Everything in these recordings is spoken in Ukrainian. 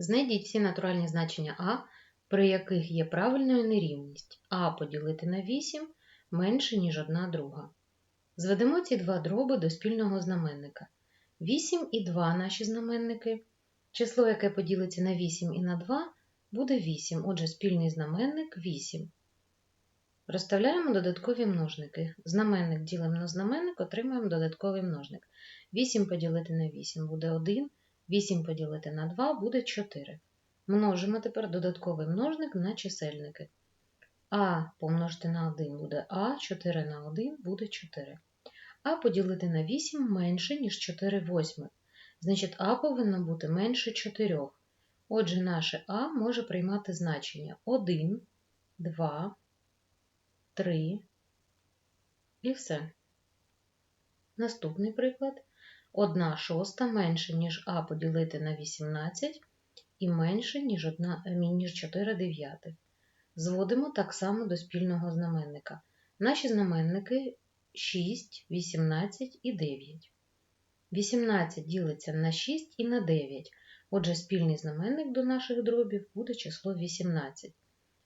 Знайдіть всі натуральні значення А, при яких є правильною нерівність А поділити на 8 менше, ніж 1 друга. Зведемо ці два дроби до спільного знаменника. 8 і 2 наші знаменники. Число, яке поділиться на 8 і на 2, буде 8, отже, спільний знаменник 8. Розставляємо додаткові множники. Знаменник ділимо на знаменник, отримаємо додатковий множник. 8 поділити на 8 буде 1, 8 поділити на 2 буде 4. Множимо тепер додатковий множник на чисельники. А помножити на 1 буде А, 4 на 1 буде 4. А поділити на 8 менше, ніж 4 восьмих. Значить, А повинно бути менше 4. Отже, наше А може приймати значення 1, 2, 3 і все. Наступний приклад. 1 шоста менше, ніж А поділити на 18 і менше, ніж, 1, ніж 4 дев'ятих. Зводимо так само до спільного знаменника. Наші знаменники 6, 18 і 9. 18 ділиться на 6 і на 9. Отже, спільний знаменник до наших дробів буде число 18.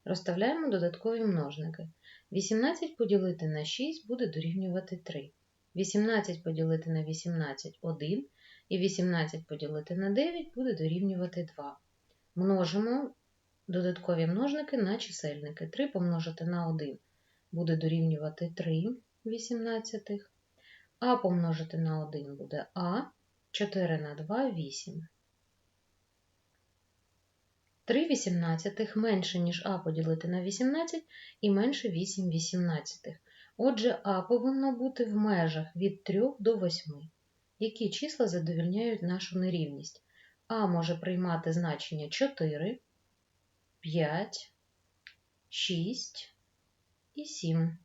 Розставляємо додаткові множники. 18 поділити на 6 буде дорівнювати 3. 18 поділити на 18 – 1, і 18 поділити на 9 буде дорівнювати 2. Множимо додаткові множники на чисельники. 3 помножити на 1 буде дорівнювати 3 вісімнадцятих. А помножити на 1 буде А, 4 на 2 – 8. 3 вісімнадцятих менше, ніж А поділити на 18 і менше 8 вісімнадцятих. Отже, А повинно бути в межах від 3 до 8. Які числа задовільняють нашу нерівність? А може приймати значення 4, 5, 6 і 7.